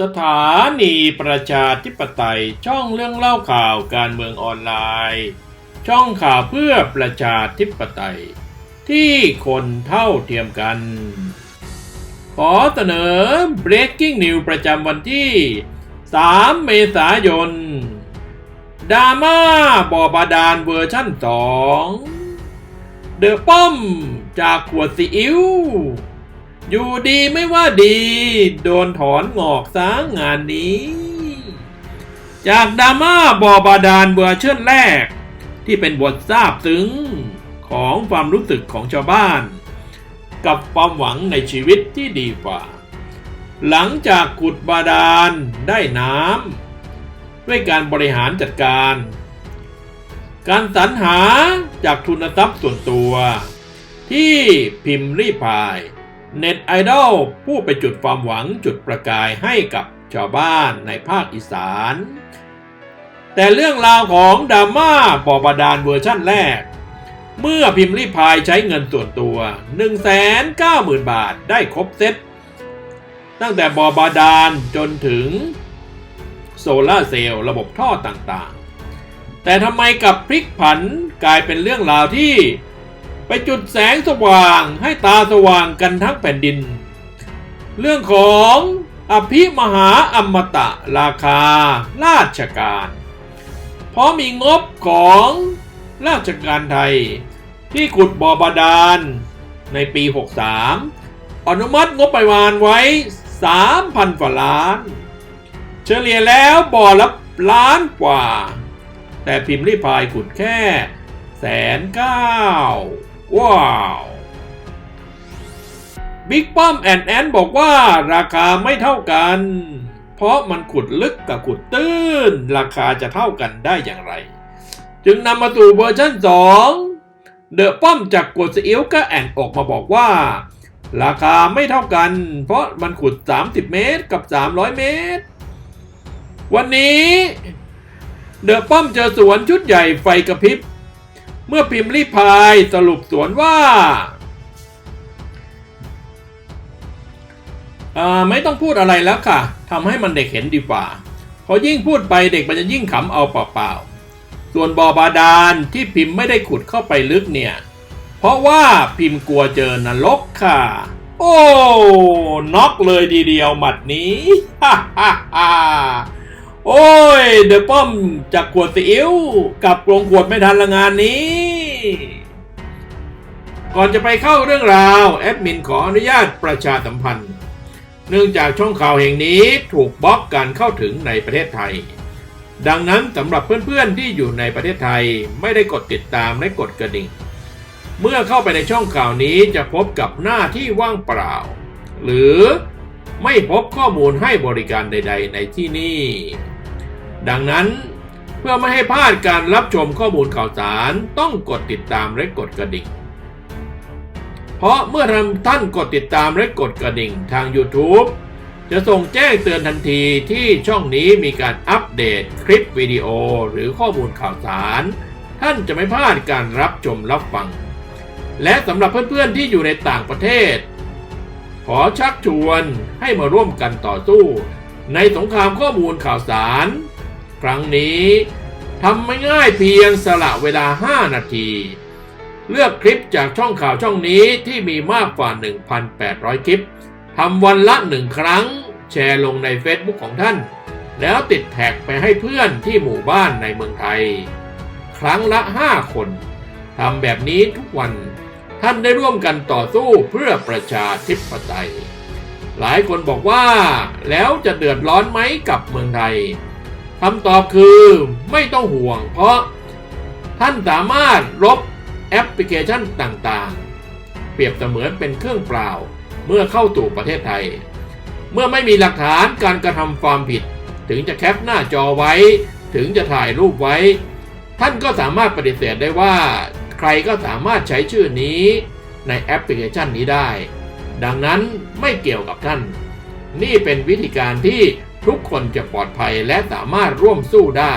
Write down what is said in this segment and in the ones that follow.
สถานีประชาธิปไตยช่องเรื่องเล่าข่าวการเมืองออนไลน์ ช่องข่าวเพื่อประชาธิปไตย ที่คนเท่าเทียมกัน ขอเสนอ breaking news ประจำวันที่ 3 เมษายนดราม่าบอบาดาลเวอร์ชั่น 2 เดอะป้อมจากขวดซีอิ๊ว อยู่ดีไม่ว่าดี โดนถอนงอกสางงานนี้ จากดราม่าบอบาดาลเวอร์ชันแรก ที่เป็นบทซาบซึ้งของความรู้สึกของชาวบ้าน กับความหวังในชีวิตที่ดีกว่า หลังจากขุดบาดาลได้น้ำด้วยการบริหารจัดการ การสรรหาจากทุนทรัพย์ส่วนตัว ที่พิมพ์รีพาย เน็ตไอดอลผู้ไปจุดความหวังจุดประกายให้กับชาวบ้านในภาคอีสาน แต่เรื่องราวของดราม่าบอบาดาลเวอร์ชั่นแรก เมื่อพิมพ์รีพายใช้เงินส่วนตัว 190,000 บาทได้ครบเซตตั้งแต่บอบาดาลจนถึงโซลาร์เซลล์ระบบท่อต่างๆ แต่ทำไมกับพลิกผันกลายเป็นเรื่องราวที่ ไปจุดแสงสว่างให้ตาสว่างกันทั้งแผ่นดิน เรื่องของอภิมหาอมตะราคาราชการ เพราะมีงบของราชการไทย ที่ขุดบ่อบาดาลในปี 63 อนุมัติงบประมาณไว้ 3,000กว่าล้าน เฉลี่ยแล้วบ่อละล้านกว่า แต่พิมพ์รีพายขุดแค่แสนเก้า ว้าวบิ๊กป้อมแอนแอนบอกว่าราคาไม่เท่ากัน เพราะมันขุดลึกกับขุดตื้น ราคาจะเท่ากันได้อย่างไร จึงนำมาสู่เวอร์ชัน2เดอะป้อมจากกดซีอิ๊วก็แอนออกมาบอกว่า ราคาไม่เท่ากัน เพราะมันขุด 30 เมตรกับ 300 เมตร วันนี้เดอะป้อมเจอสวนชุดใหญ่ไฟกระพริบ มื่อพิมพ์รีพายสรุปสวนว่าอ่า ไม่ต้องพูดอะไรแล้วค่ะทำให้มันเด็กเห็นดีกว่าพราะยิ่งพูดไปเด็กมันจะยิ่งขำเอาเปล่าๆ ส่วนบอบาดาลที่พิมพ์ไม่ได้ขุดเข้าไปลึกเนี่ย เพราะว่าพิมพ์กลัวเจอนรกค่ะ โอ้น็อกเลยดีเดียวหมัดนี้ฮ่าฮ่าฮ่า โอ้ย เดอะป้อมจากขวดซีอิ๊วกับกลงขวดไม่ทันละงานนี้ ก่อนจะไปเข้าเรื่องราว แอดมินขออนุญาตประชาสัมพันธ์ เนื่องจากช่องข่าวแห่งนี้ถูกบล็อกการเข้าถึงในประเทศไทย ดังนั้นสำหรับเพื่อนๆที่อยู่ในประเทศไทยไม่ได้กดติดตามและกดกระดิ่ง เมื่อเข้าไปในช่องข่าวนี้จะพบกับหน้าที่ว่างเปล่า หรือไม่พบข้อมูลให้บริการใด ๆ ในที่นี่ ดังนั้นเพื่อไม่ให้พลาดการรับชมข้อมูลข่าวสารต้องกดติดตามและกดกระดิ่ง เพราะเมื่อท่านกดติดตามและกดกระดิ่งทาง YouTube จะส่งแจ้งเตือนทันทีที่ช่องนี้มีการอัปเดตคลิปวิดีโอหรือข้อมูลข่าวสาร ท่านจะไม่พลาดการรับชมรับฟัง และสำหรับเพื่อนๆที่อยู่ในต่างประเทศ ขอชักชวนให้มาร่วมกันต่อสู้ ในสงครามข้อมูลข่าวสาร ครั้งนี้ทำไม่ง่ายเพียงสละเวลา 5 นาที เลือกคลิปจากช่องข่าวช่องนี้ที่มีมากกว่า 1,800 คลิปทำวันละหนึ่งครั้ง แชร์ลงใน Facebook ของท่าน แล้วติดแท็กไปให้เพื่อนที่หมู่บ้านในเมืองไทย ครั้งละ 5 คนทำแบบนี้ทุกวันท่านได้ร่วมกันต่อสู้เพื่อประชาธิปไตย หลายคนบอกว่าแล้วจะเดือดร้อนไหมกับเมืองไทย คำตอบคือไม่ต้องห่วง เพราะท่านสามารถลบแอปพลิเคชันต่างๆ เปรียบเสมือนเป็นเครื่องเปล่าเมื่อเข้าสู่ประเทศไทย เมื่อไม่มีหลักฐานการกระทำความผิด ถึงจะแคปหน้าจอไว้ ถึงจะถ่ายรูปไว้ ท่านก็สามารถปฏิเสธได้ว่า ใครก็สามารถใช้ชื่อนี้ในแอปพลิเคชันนี้ได้ ดังนั้นไม่เกี่ยวกับท่าน นี่เป็นวิธีการที่ ทุกคนจะปลอดภัยและสามารถร่วมสู้ได้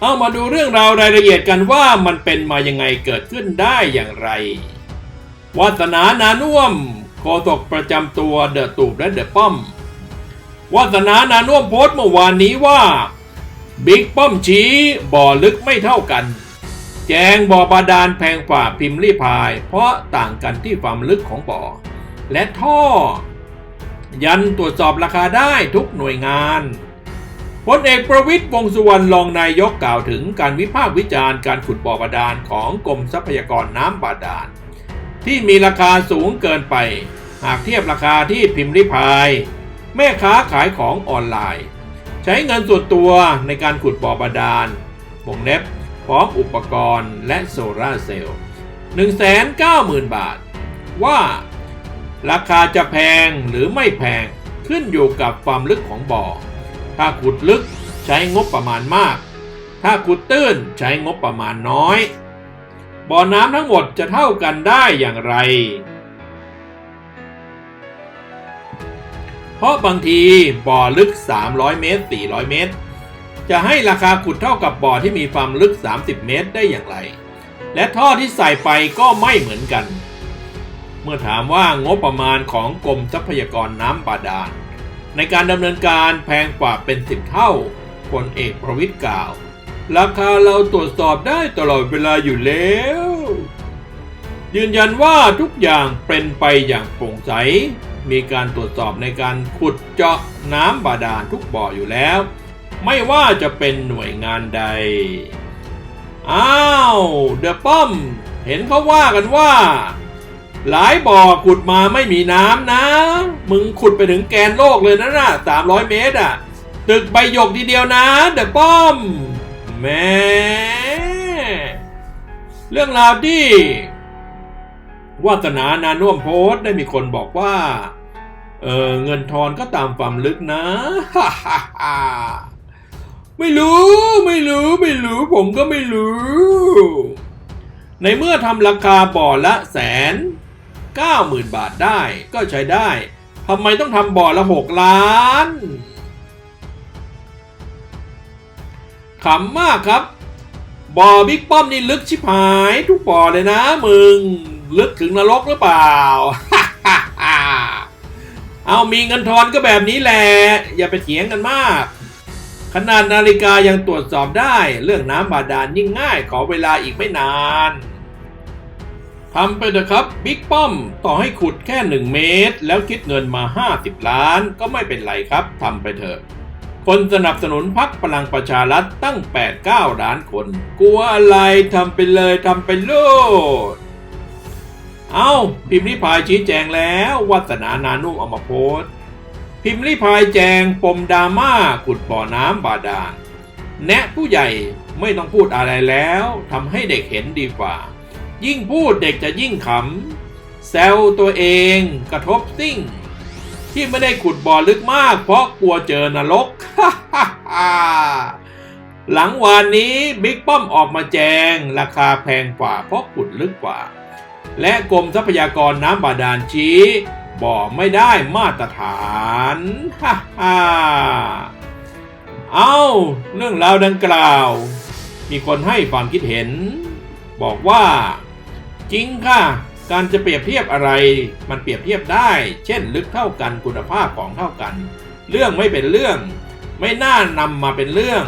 เอามาดูเรื่องราวรายละเอียดกันว่ามันเป็นมายังไงเกิดขึ้นได้อย่างไร วัฒนานานุ่วมโฆษกประจำตัวเดอะตูบและเดอะป้อมวาสนานานุ่วมโพสต์เมื่อวานนี้ว่า บิ๊กป้อมชี้บ่อลึกไม่เท่ากัน แจงบ่อบาดาลแพงกว่าพิมพ์รีพาย เพราะต่างกันที่ความลึกของบ่อ และท่อ ยันตรวจสอบราคาได้ทุกหน่วยงานพลเอกประวิตยวงสุวรรณรองนายกกล่าวถึงการวิพากษ์วิจารณ์การขุดบ่อบาดาลของกรมทรัพยากรน้ำบาดาล ที่มีราคาสูงเกินไป หากเทียบราคาที่พิมพ์ริพาย แม่ค้าขายของออนไลน์ ใช้เงินส่วนตัวในการขุดบ่อบาดาลวงเล็บพร้อมอุปกรณ์และโซลาเซลล์190,000 บาท ว่า ราคาจะแพงหรือไม่แพงขึ้นอยู่กับความลึกของบ่อ ถ้าขุดลึกใช้งบประมาณมาก ถ้าขุดตื้นใช้งบประมาณน้อย บ่อน้ำทั้งหมดจะเท่ากันได้อย่างไร เพราะบางทีบ่อลึก 300 เมตร 400 เมตร จะให้ราคาขุดเท่ากับบ่อที่มีความลึก 30 เมตรได้อย่างไร และท่อที่ใส่ไปก็ไม่เหมือนกัน เมื่อถามว่างบประมาณของกรมทรัพยากรน้ำบาดาล ในการดำเนินการแพงกว่าเป็นสิบเท่าพลเอกประวิตยกล่าว ราคาเราตรวจสอบได้ตลอดเวลาอยู่แล้ว ยืนยันว่าทุกอย่างเป็นไปอย่างโปร่งใส มีการตรวจสอบในการขุดเจาะน้ำบาดาลทุกบ่ออยู่แล้ว ไม่ว่าจะเป็นหน่วยงานใด อ้าว เดอะป้อม เห็นเขาว่ากันว่า หลายบ่อขุดมาไม่มีน้ำนะ มึงขุดไปถึงแกนโลกเลยนะน่ะสามร้อยเมตรอะ ตึกใบหยกทีเดียวนะเดอะป้อมแม่เรื่องราวที่วาสนานานุ่มโพสได้มีคนบอกว่า เออเงินทอนก็ตามความลึกนะฮ่าฮ่ไม่รู้ไม่รู้ไม่รู้ ผมก็ไม่รู้ ในเมื่อทำราคาบ่อละแสน เก้าหมื่นบาทได้ก็ใช้ได้ทำไมต้องทำบ่อละหกล้านขำมากครับบ่อบิ๊กป้อมนี่ลึกชิบหายทุกบ่อเลยนะมึง ลึกถึงนรกหรือเปล่า เอามีเงินทอนก็แบบนี้แหละ อย่าไปเถียงกันมาก ขนาดนาฬิกายังตรวจสอบได้ เรื่องน้ำบาดาลยิ่งง่ายขอเวลาอีกไม่นาน ทำไปเถอะครับบิ๊กป้อม ต่อให้ขุดแค่หนึ่งเมตร แล้วคิดเงินมา 50 ล้านก็ไม่เป็นไรครับทำไปเถอะ คนสนับสนุนพักพลังประชารัฐตั้ง 8-9 ล้านคน กลัวอะไรทำไปเลยทำไปโลดเอาพิมพ์ริพายชี้แจงแล้ววัฒนานานุ่มเอามาโพสพิมพ์ริพายแจงปมดราม่าขุดบ่อน้ำบาดาลแนะผู้ใหญ่ไม่ต้องพูดอะไรแล้วทำให้เด็กเห็นดีกว่า ยิ่งพูดเด็กจะยิ่งขำแซวตัวเองกระทบซิ่ง ที่ไม่ได้ขุดบ่อลึกมาก เพราะกลัวเจอนรก หลังวานนี้บิ๊กป้อมออกมาแจง ราคาแพงกว่าเพราะขุดลึกกว่า และกรมทรัพยากรน้ำบาดาลชี้บ่อไม่ได้มาตรฐานฮ่าฮ่าเอาเรื่องราวดังกล่าว มีคนให้ความคิดเห็น บอกว่า จริงค่ะ การจะเปรียบเทียบอะไร มันเปรียบเทียบได้ เช่น ลึกเท่ากันคุณภาพของเท่ากัน เรื่องไม่เป็นเรื่อง ไม่น่านำมาเป็นเรื่อง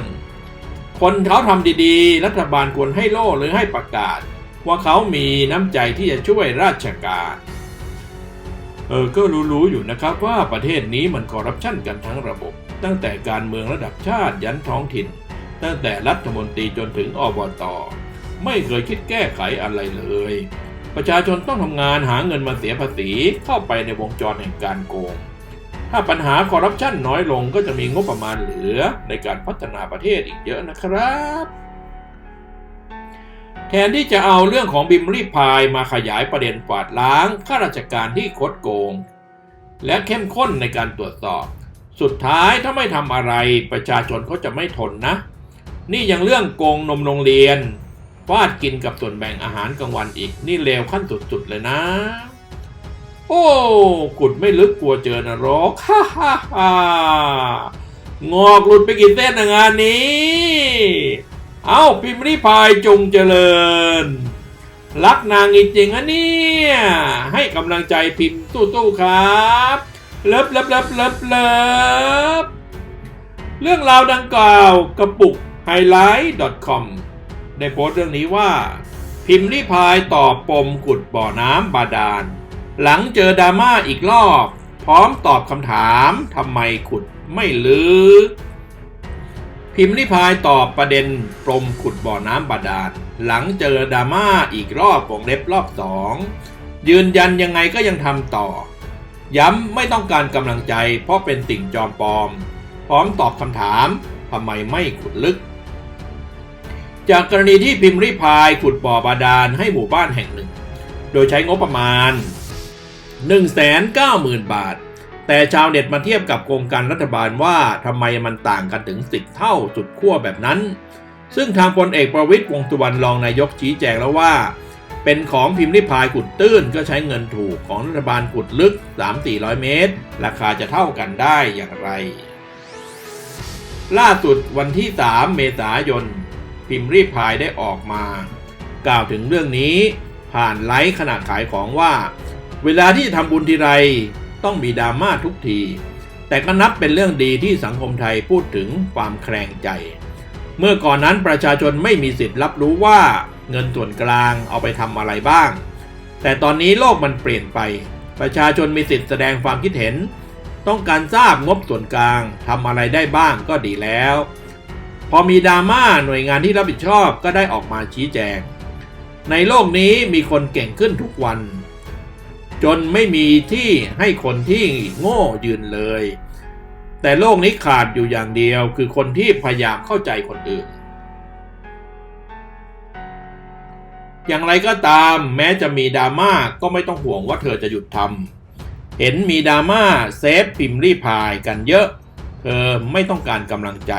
คนเขาทำดีๆ รัฐบาลควรให้โล่หรือให้ประกาศ ว่าเขามีน้ำใจที่จะช่วยราชการเออ ก็รู้ๆอยู่นะครับว่าประเทศนี้มันคอร์รัปชันกันทั้งระบบ ตั้งแต่การเมืองระดับชาติยันท้องถิ่น ตั้งแต่รัฐมนตรีจนถึงอบตอ ไม่เคยคิดแก้ไขอะไรเลย ประชาชนต้องทำงานหาเงินมาเสียภาษีเข้าไปในวงจรแห่งการโกง ถ้าปัญหาคอร์รัปชันน้อยลงก็จะมีงบประมาณเหลือในการพัฒนาประเทศอีกเยอะนะครับ แทนที่จะเอาเรื่องของบิมรีพายมาขยายประเด็นกวาดล้างข้าราชการที่คดโกง และเข้มข้นในการตรวจสอบ สุดท้ายถ้าไม่ทำอะไรประชาชนเขาจะไม่ทนนะนี่ยังเรื่องโกงนมโรงเรียน ฟาดกินกับส่วนแบ่งอาหารกลางวันอีก นี่เลวขั้นสุดๆเลยนะ โอ้ขุดไม่ลึกกลัวเจอนรกฮ่าฮ่าฮ่างอกหลุดไปกี่เส้นนงานนี้ เอาพิมพ์ริพายจงเจริญ รักนางจริงๆอะเนี่ย ให้กำลังใจพิมพ์ตู้ๆครับเลิฟเลิฟเลิฟเลิฟเลิฟเรื่องราวดังกล่าวกระปุก highlight.com ได้โพสต์เรื่องนี้ว่า พิมพ์ริพายตอบปมขุดบ่อน้ำบาดาล หลังเจอดราม่าอีกรอบ พร้อมตอบคำถามทำไมขุดไม่ลึกพิมพ์ริพายตอบประเด็นปมขุดบ่อน้ำบาดาล หลังเจอดราม่าอีกรอบวงเล็บรอบสองยืนยันยังไงก็ยังทำต่อ ย้ำไม่ต้องการกำลังใจเพราะเป็นสิ่งจอมปลอม พร้อมตอบคำถามทำไมไม่ขุดลึก จากกรณีที่พิมพ์ริพายขุดบ่อบาดาลให้หมู่บ้านแห่งหนึ่ง โดยใช้งบประมาณ 190,000 บาท แต่ชาวเน็ตมาเทียบกับโครงการรัฐบาลว่าทำไมมันต่างกันถึง10เท่าสุดขั้วแบบนั้น ซึ่งทางพลเอกประวิตยวงสุวรรณรองนายกชี้แจงแล้วว่า เป็นของพิมพ์ริพายขุดตื้นก็ใช้เงินถูกของรัฐบาลขุดลึก 3-400 เมตร ราคาจะเท่ากันได้อย่างไร ล่าสุดวันที่ 3 เมษายน พิมพ์รีพายได้ออกมา กล่าวถึงเรื่องนี้ผ่านไลฟ์ขณะขายของว่า เวลาที่จะทำบุญทีไรต้องมีดราม่าทุกที แต่ก็นับเป็นเรื่องดีที่สังคมไทยพูดถึงความแคลงใจ เมื่อก่อนนั้นประชาชนไม่มีสิทธิ์รับรู้ว่าเงินส่วนกลางเอาไปทำอะไรบ้าง แต่ตอนนี้โลกมันเปลี่ยนไป ประชาชนมีสิทธิ์แสดงความคิดเห็น ต้องการทราบงบส่วนกลางทำอะไรได้บ้างก็ดีแล้ว พอมีดราม่าหน่วยงานที่รับผิดชอบก็ได้ออกมาชี้แจง ในโลกนี้มีคนเก่งขึ้นทุกวัน จนไม่มีที่ให้คนที่โง่ยืนเลย แต่โลกนี้ขาดอยู่อย่างเดียวคือคนที่พยายามเข้าใจคนอื่น อย่างไรก็ตามแม้จะมีดราม่าก็ไม่ต้องห่วงว่าเธอจะหยุดทำเห็นมีดราม่าเซฟพิมพ์รีพายกันเยอะ เธอไม่ต้องการกำลังใจ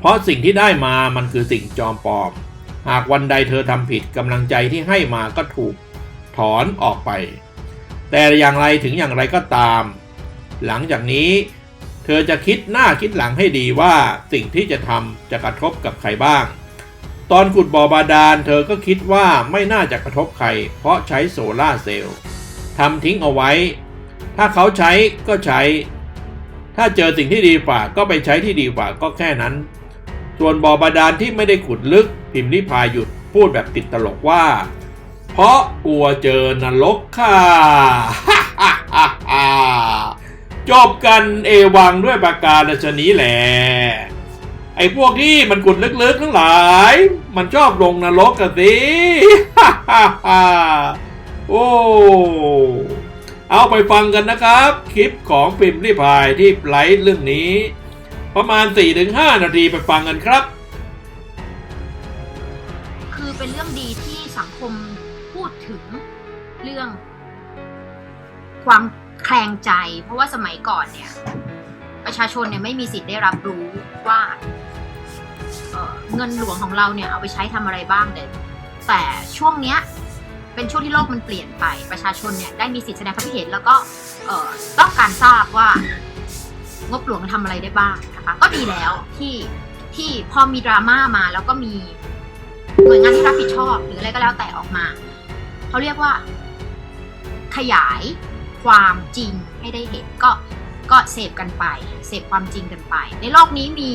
เพราะสิ่งที่ได้มามันคือสิ่งจอมปลอม หากวันใดเธอทำผิดกำลังใจที่ให้มาก็ถูกถอนออกไป แต่อย่างไรถึงอย่างไรก็ตาม หลังจากนี้ เธอจะคิดหน้าคิดหลังให้ดีว่าสิ่งที่จะทำจะกระทบกับใครบ้าง ตอนขุดบ่อบาดาลเธอก็คิดว่าไม่น่าจะกระทบใคร เพราะใช้โซลาร์เซลล์ทำทิ้งเอาไว้ ถ้าเขาใช้ก็ใช้ ถ้าเจอสิ่งที่ดีกว่าก็ไปใช้ที่ดีกว่าก็แค่นั้น ส่วนบ่อบาดาลที่ไม่ได้ขุดลึกพิมพ์นิพายหยุดพูดแบบติดตลกว่า เพราะกลัวเจอนรกค่ะ จบกันเอวังด้วยประการชนีแหละไอ้พวกที่มันขุดลึกๆทั้งหลาย มันชอบลงนรกกันสิโอ้เอาไปฟังกันนะครับ คลิปของพิมพ์ริพายที่ไลฟ์เรื่องนี้ ประมาณ 4-5 นาทีไปฟังกันครับ คือเป็นเรื่องดีที่สังคมพูดถึงเรื่อง ความแคลงใจ เพราะว่าสมัยก่อนเนี่ย ประชาชนเนี่ยไม่มีสิทธิ์ได้รับรู้ว่าเเงินหลวงของเราเนี่ยเอาไปใช้ทำอะไรบ้างแต่แต่ช่วงเนี้ยเป็นช่วงที่โลกมันเปลี่ยนไป ประชาชนเนี่ยได้มีสิทธิ์แสดงความคิดเห็นแล้วก็ต้องการทราบว่า งบหลวงทำอะไรได้บ้างนะคะ ก็ดีแล้วที่ที่พอมีดราม่ามาแล้วก็มีหน่วยงานที่รับผิดชอบ หรืออะไรก็แล้วแต่ออกมา เขาเรียกว่า ขยายความจริงให้ได้เห็นก็ก็เสพกันไป เสพความจริงกันไป ในโลกนี้มี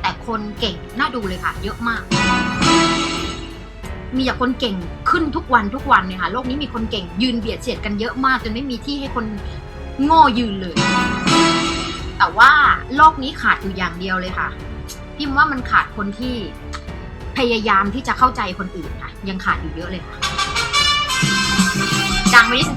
แต่คนเก่งน่าดูเลยค่ะ เยอะมาก มีแต่คนเก่งขึ้นทุกวันทุกวันเนี่ยค่ะโลกนี้มีคนเก่งยืนเบียดเสียดกันเยอะมาก จนไม่มีที่ให้คนโง่ยืนเลย แต่ว่าโลกนี้ขาดอยู่อย่างเดียวเลยค่ะพิมว่ามันขาดคนที่พยายามที่จะเข้าใจคนอื่นค่ะ ยังขาดอยู่เยอะเลยค่ะดังไปนิด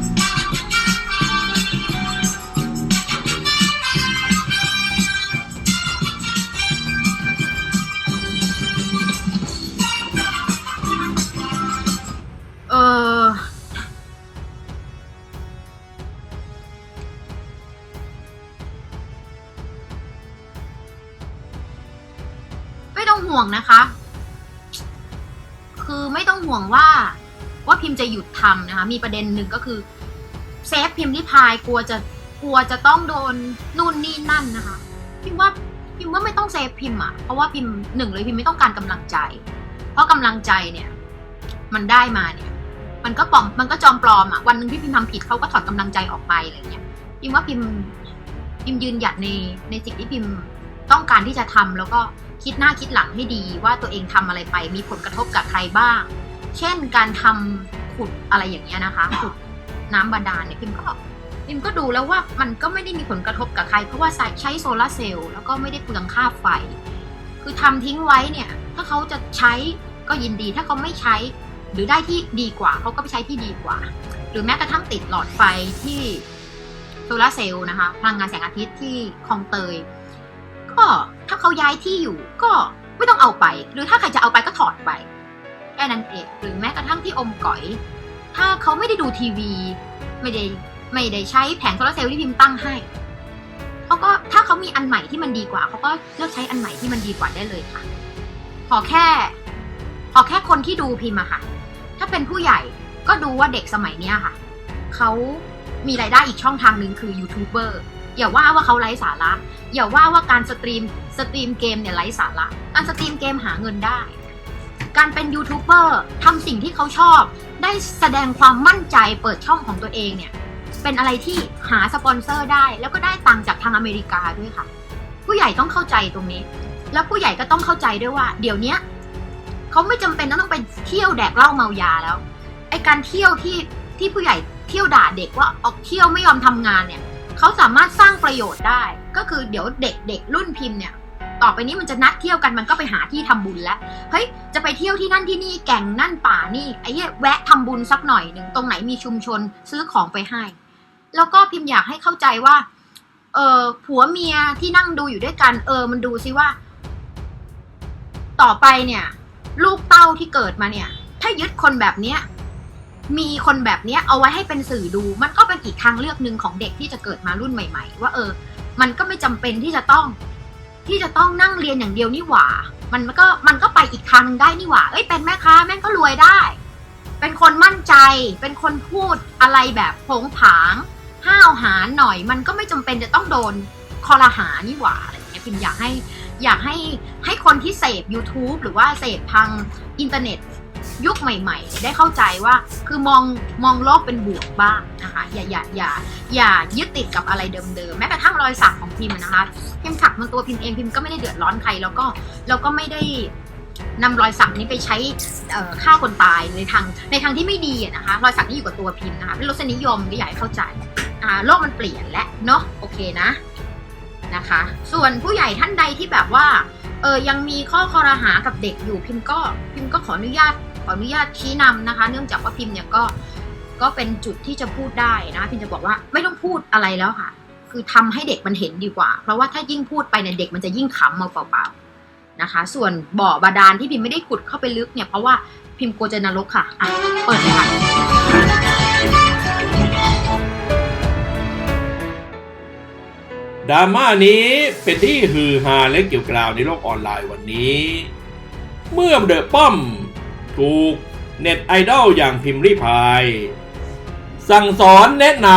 นะคะ คือไม่ต้องห่วงว่าว่าพิมพ์จะหยุดทำนะคะ มีประเด็นหนึ่งก็คือเซฟพิมพ์ริพายกลัวจะกลัวจะต้องโดนนู่นนี่นั่นนะคะ พิมพ์ว่าพิมพ์ว่าไม่ต้องเซฟพิมพ์อะเพราะว่าพิมพ์หนึ่งเลยพิมพ์ไม่ต้องการกำลังใจ เพราะกำลังใจเนี่ย มันได้มาเนี่ย มันก็ปลอมมันก็จอมปลอมอะวันหนึ่งที่พิมพ์ทำผิดเขาก็ถอดกำลังใจออกไปอะไรเงี้ยพิมว่าพิมพิมยืนหยัดในในสิ่งที่พิมต้องการที่จะทำแล้วก็ คิดหน้าคิดหลังให้ดีว่าตัวเองทำอะไรไป มีผลกระทบกับใครบ้าง เช่นการทำขุดอะไรอย่างเงี้ยนะคะขุดน้ำบาดาลเนี่ยพิมก็พิมก็ดูแล้วว่ามันก็ไม่ได้มีผลกระทบกับใคร เพราะว่าใช้โซลาร์เซลล์แล้วก็ไม่ได้เปลืองค่าไฟ คือทำทิ้งไว้เนี่ย ถ้าเขาจะใช้ก็ยินดีถ้าเขาไม่ใช้ หรือได้ที่ดีกว่าเขาก็ไปใช้ที่ดีกว่า หรือแม้กระทั่งติดหลอดไฟที่โซลาร์เซลล์นะคะพลังงานแสงอาทิตย์ที่คลองเตย ก็ถ้าเขาย้ายที่อยู่ก็ไม่ต้องเอาไป หรือถ้าใครจะเอาไปก็ถอดไปแค่นั้นเองหรือแม้กระทั่งที่อมก๋อย ถ้าเขาไม่ได้ดูทีวี ไม่ได้ไม่ได้ใช้แผงโซลาร์เซลล์ที่พิมพ์ตั้งให้เขาก็ถ้าเขามีอันใหม่ที่มันดีกว่าเขาก็เลือกใช้อันใหม่ที่มันดีกว่าได้เลยค่ะขอแค่ขอแค่คนที่ดูพิมพ์อะค่ะ ถ้าเป็นผู้ใหญ่ก็ดูว่าเด็กสมัยเนี้ยค่ะเขามีรายได้อีกช่องทางหนึ่งคือยูทูบเบอร์ อย่าว่าว่าเขาไร้สาระ อย่าว่าว่าการสตรีมสตรีมเกมเนี่ยไร้สาระ การสตรีมเกมหาเงินได้ การเป็นยูทูบเบอร์ทำสิ่งที่เขาชอบ ได้แสดงความมั่นใจเปิดช่องของตัวเองเนี่ยเป็นอะไรที่หาสปอนเซอร์ได้ แล้วก็ได้ตังค์จากทางอเมริกาด้วยค่ะ ผู้ใหญ่ต้องเข้าใจตรงนี้ แล้วผู้ใหญ่ก็ต้องเข้าใจด้วยว่า เดี๋ยวนี้เขาไม่จำเป็นต้องไปเที่ยวแดกเหล้าเมายาแล้วไอการเที่ยวที่ที่ผู้ใหญ่เที่ยวด่าเด็กว่าออกเที่ยวไม่ยอมทำงานเนี่ย เขาสามารถสร้างประโยชน์ได้ ก็คือเดี๋ยวเด็กเด็กรุ่นพิมพ์เนี่ยต่อไปนี้มันจะนัดเที่ยวกันมันก็ไปหาที่ทำบุญแล้วเฮ้ยจะไปเที่ยวที่นั่นที่นี่แก่งนั่นป่านี่ไอ้เหี้ยแวะทำบุญสักหน่อยหนึ่งตรงไหนมีชุมชนซื้อของไปให้ แล้วก็พิมพ์อยากให้เข้าใจว่าเออผัวเมียที่นั่งดูอยู่ด้วยกันเออมันดูซิว่า ต่อไปเนี่ย ลูกเต้าที่เกิดมาเนี่ย ถ้ายึดคนแบบเนี้ย มีคนแบบเนี้ยเอาไว้ให้เป็นสื่อดู มันก็เป็นอีกทางเลือกหนึ่งของเด็กที่จะเกิดมารุ่นใหม่ ๆ ว่าเออ มันก็ไม่จำเป็นที่จะต้อง ที่จะต้องนั่งเรียนอย่างเดียวนี่หว่า มันก็มันก็ไปอีกทางนึงได้นี่หว่า เอ้ยเป็นแม่ค้าแม่งก็รวยได้ เป็นคนมั่นใจ เป็นคนพูดอะไรแบบโผงผางห้าวหาญหน่อย มันก็ไม่จำเป็นจะต้องโดนคอรหานี่หว่าอะไรอย่างเงี้ยพิมอยากให้อยากให้ให้คนที่เสพ YouTube หรือว่าเสพทางอินเทอร์เน็ต ยุคใหม่ ๆ ได้เข้าใจว่าคือมองมองโลกเป็นบวกบ้างนะคะอย่าอย่าอย่าอย่ายึดติดกับอะไรเดิมๆแม้กระทั่งรอยสักของพิมพ์นะคะพิมพ์สักมันตัวพิมพ์เองพิมพ์ก็ไม่ได้เดือดร้อนใครแล้วก็แล้วก็ไม่ได้นำรอยสักนี้ไปใช้ฆ่าคนตายในทางในทางที่ไม่ดีนะคะรอยสักนี่อยู่กับตัวพิมพ์นะคะเป็นรสนิยมก็อยากให้เข้าใจอ่าโลกมันเปลี่ยนแล้วเนาะโอเคนะนะคะ ส่วนผู้ใหญ่ท่านใดที่แบบว่าเออยังมีข้อคอรหากับเด็กอยู่พิมพ์ก็พิมพ์ก็ขออนุญาต ออนุญาตชี้นำนะคะ เนื่องจากว่าพิมพ์เนี่ยก็ก็เป็นจุดที่จะพูดได้นะพิมจะบอกว่าไม่ต้องพูดอะไรแล้วค่ะ คือทำให้เด็กมันเห็นดีกว่า เพราะว่าถ้ายิ่งพูดไปเนี่ยเด็กมันจะยิ่งขำมาเปล่าๆนะคะ ส่วนบ่อบาดาลที่พิมไม่ได้ขุดเข้าไปลึกเนี่ยเพราะว่าพิมพ์กลัวจะนรกค่ะอะเปิดเลยค่ะดราม่านี้เป็นที่ฮือฮาและเกี่ยวกราวในโลกออนไลน์วันนี้ เมื่อเดอะป้อมูก เน็ตไอดอลอย่างพิมพ์ริพาย สั่งสอนแนะน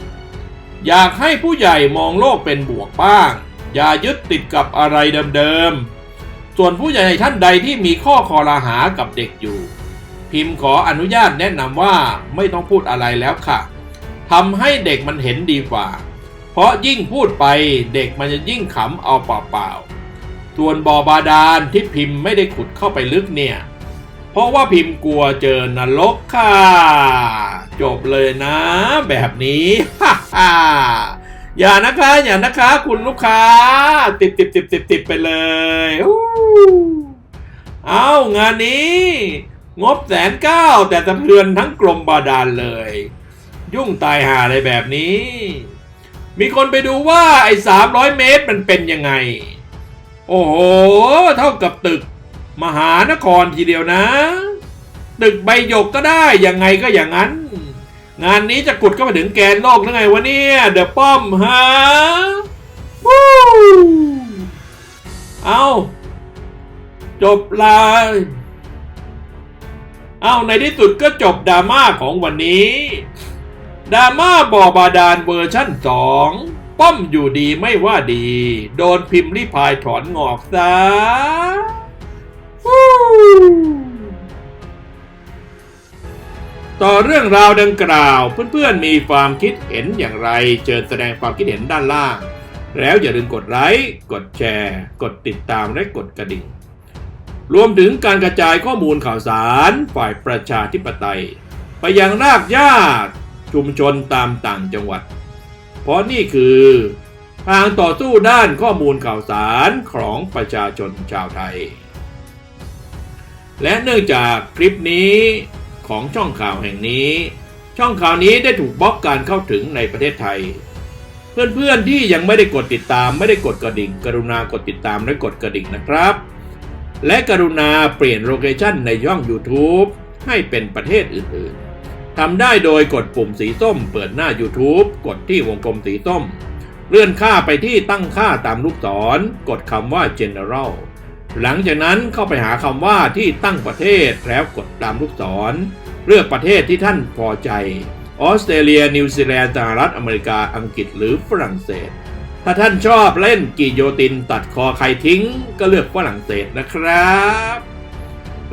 ำ อยากให้ผู้ใหญ่มองโลกเป็นบวกบ้าง อย่ายึดติดกับอะไรเดิมๆ ส่วนผู้ใหญ่ท่านใดที่มีข้อคอรหากับเด็กอยู่ พิมพ์ขออนุญาตแนะนำว่าไม่ต้องพูดอะไรแล้วค่ะทำให้เด็กมันเห็นดีกว่า เพราะยิ่งพูดไปเด็กมันจะยิ่งขำเอาเปล่าๆส่วนบ่อบาดาลที่พิมพ์ไม่ได้ขุดเข้าไปลึกเนี่ย เพราะว่าพิมพ์กลัวเจอนรกค่ะ จบเลยนะ แบบนี้อย่านะคะ อย่านะคะ คุณลูกค้า ติดติดติดติดติดไปเลยอู้เอางานนี้ งบแสนเก้าแต่สะเทือนทั้งกรมบาดาลเลย ยุ่งตายหาอะไรแบบนี้ มีคนไปดูว่าไอ้สามร้อยเมตรมันเป็นยังไง โอ้โห เท่ากับตึก มหานครทีเดียวนะตึกใบหยกก็ได้ยังไงก็อย่างนั้น งานนี้จะกุดเข้าถึงแกนโลกหรือไงวะเนี่ย เดอะป้อมฮะวู้เอาจบลายเอาในที่สุดก็จบดราม่าของวันนี้ดราม่าบ่อบาดาลเวอร์ชั่นสองป้อมอยู่ดีไม่ว่าดี โดนพิมพ์ริพายถอนงอกซะ ต่อเรื่องราวดังกล่าว เพื่อนๆมีความคิดเห็นอย่างไร เชิญแสดงความคิดเห็นด้านล่าง แล้วอย่าลืมกดไลค์กดแชร์ กดติดตามและกดกระดิ่ง รวมถึงการกระจายข้อมูลข่าวสารฝ่ายประชาธิปไตย ไปยังรากหญ้าชุมชนตามต่างจังหวัด เพราะนี่คือทางต่อสู้ด้านข้อมูลข่าวสารของประชาชนชาวไทย และเนื่องจากคลิปนี้ของช่องข่าวแห่งนี้ ช่องข่าวนี้ได้ถูกบล็อกการเข้าถึงในประเทศไทย เพื่อนๆที่ยังไม่ได้กดติดตามไม่ได้กดกระดิ่ง กรุณากดติดตามและกดกระดิ่งนะครับ และกรุณาเปลี่ยนโลเคชั่นในช่อง YouTube ให้เป็นประเทศอื่นๆทำได้โดยกดปุ่มสีส้ม เปิดหน้า YouTube กดที่วงกลมสีส้ม เลื่อนค่าไปที่ตั้งค่าตามลูกศร กดคำว่า General หลังจากนั้นเข้าไปหาคำว่าที่ตั้งประเทศแล้วกดตามลูกศร เลือกประเทศที่ท่านพอใจ ออสเตรเลีย นิวซีแลนด์สหรัฐอเมริกาอังกฤษหรือฝรั่งเศส ถ้าท่านชอบเล่นกิโยตินตัดคอใครทิ้ง ก็เลือกฝรั่งเศสนะครับ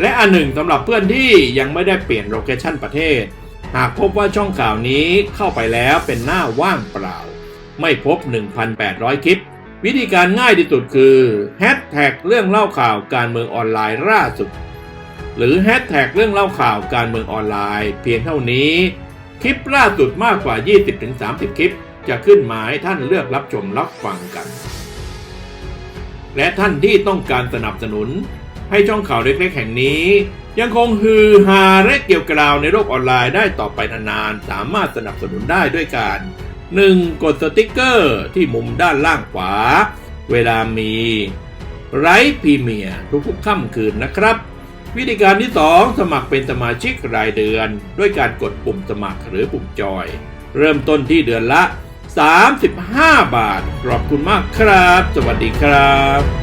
และอันหนึ่งสำหรับเพื่อนที่ยังไม่ได้เปลี่ยนโลเคชันประเทศ หากพบว่าช่องข่าวนี้เข้าไปแล้วเป็นหน้าว่างเปล่า ไม่พบ 1,800 คลิป วิธีการง่ายที่สุดคือแฮชแท็กเรื่องเล่าข่าวการเมืองออนไลน์ล่าสุด หรือแฮชแท็กเรื่องเล่าข่าวการเมืองออนไลน์ เพียงเท่านี้ คลิปล่าสุดมากกว่า 20-30 คลิป จะขึ้นมาให้ท่านเลือกรับชมรับฟังกัน และท่านที่ต้องการสนับสนุน ให้ช่องข่าวเล็กๆแห่งนี้ ยังคงฮือฮาและเกี่ยวกราวในโลกออนไลน์ได้ต่อไปนานๆสามารถสนับสนุนได้ด้วยการ 1. กดสติกเกอร์ที่มุมด้านล่างขวา เวลามีไลฟ์พรีเมียทุกๆค่ำคืนนะครับ วิธีการที่ 2 สมัครเป็นสมาชิกรายเดือน ด้วยการกดปุ่มสมัครหรือปุ่มจอย เริ่มต้นที่เดือนละ 35 บาท ขอบคุณมากครับ สวัสดีครับ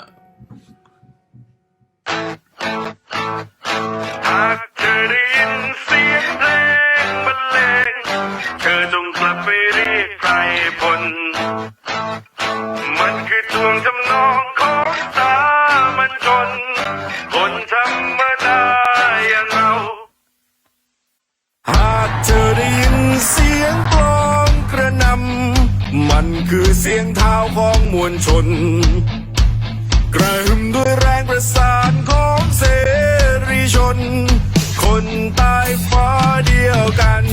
วลชน กระหึ่มด้วยแรงประสานของเสรีชน คนใตายฟ้าเดียวกัน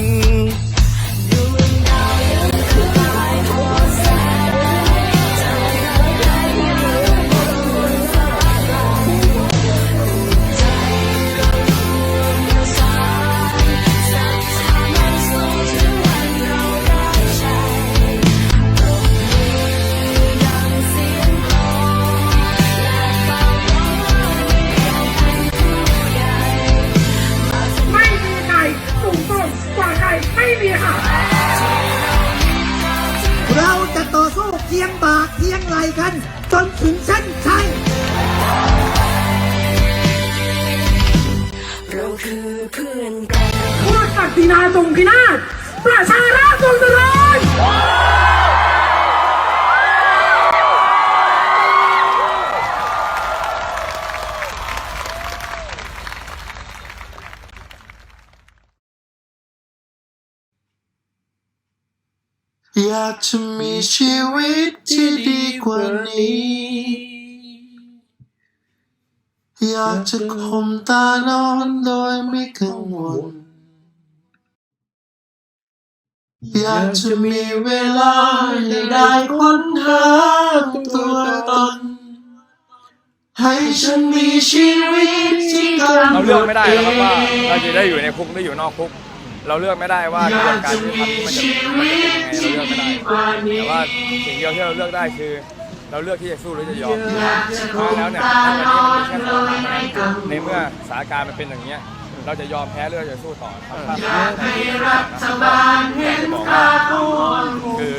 กัน จนถึงเส้นชัยเราคือเพื่อนกันพูดศักดินาทรงพินาศประชาราษฎร์ทรงเจริญ อยากจะมีชีวิตที่ดีกว่านี้ อยากจะข่มตานอนโดยไม่กังวล อยากจะมีเวลาให้ได้ค้นหาตัวตน ให้ฉันมีชีวิตที่กำเราหนเลือกดไม่ได้เอนะครับว่าเรางจะได้อยู่ในคุกหรืออยู่นอกคุก เราเลือกไม่ได้ว่ากระบวนการยุติธรรมที่มันจะมันจะเป็นยังไงเราเลือกไม่ได้แต่ว่าสิ่งเดียวที่เราเลือกได้คือ เราเลือกที่จะสู้หรือจะยอมเพราะแล้วเนี่ยวันนี้มันเป็นแค่สองทานะครับในเมื่อสถานการณ์มันเป็นอย่างเนี้ยเราจะยอมแพ้หรือเราจะสู้ต่อครับอยากให้รัฐบาลเห็นค่าคือ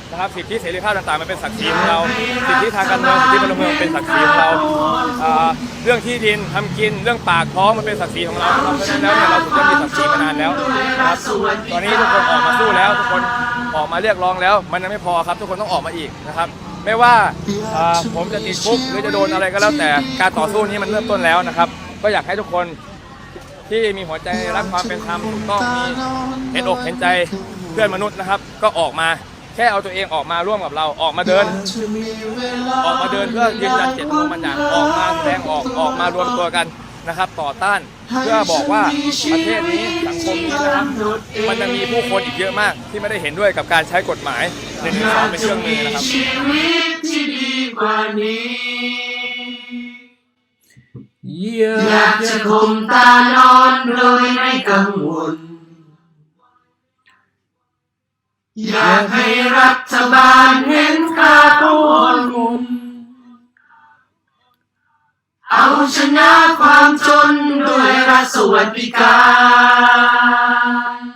นะครับสิทธิเสรีภาพต่างๆมันเป็นศักดิ์ศรีของเราสิทธิทางการเมืองสิทธิพลเมืองเป็นศักดิ์ศรีของเราอ่าเรื่องที่ดินทำกินเรื่องปากท้องมันเป็นศักดิ์ศรีของเราครับเพราะฉะนั้นแล้วเนี่ยเราถึงจะมีศักดิ์ศรีมานานแล้วนะครับตอนนี้ทุกคนออกมาสู้แล้วทุกคนออกมาเรียกร้องแล้ว มันยังไม่พอครับ ทุกคนต้องออกมาอีกนะครับ ไม่ว่าอ่าผมจะติดคุกหรือจะโดนอะไรก็แล้วแต่การต่อสู้นี้มันเริ่มต้นแล้วนะครับ ก็อยากให้ทุกคนที่มีหัวใจรักความเป็นธรรมถูกต้องมีเห็นอกเห็นใจเพื่อนมนุษย์นะครับ ก็ออกมา แค่เอาตัวเองออกมาร่วมกับเราออกมาเดิน ออกมาเดินเพื่อยืนยันเจตจำนงบางอย่างออกมาแสดงออกออกมารวมตัวกันนะครับ ต่อต้านเพื่อบอกว่าประเทศนี้สังคมนี้นะครับมันจะมีผู้คนอีกเยอะมาก ที่ไม่ได้เห็นด้วยกับการใช้กฎหมาย1นึเป็นเครื่องมือนะครับอยากจะข่มตานอนโดยไม่กังวล อยากให้รัฐบาลเห็นค่าคนเอาชนะความจนด้วยรัฐสวัสดิการ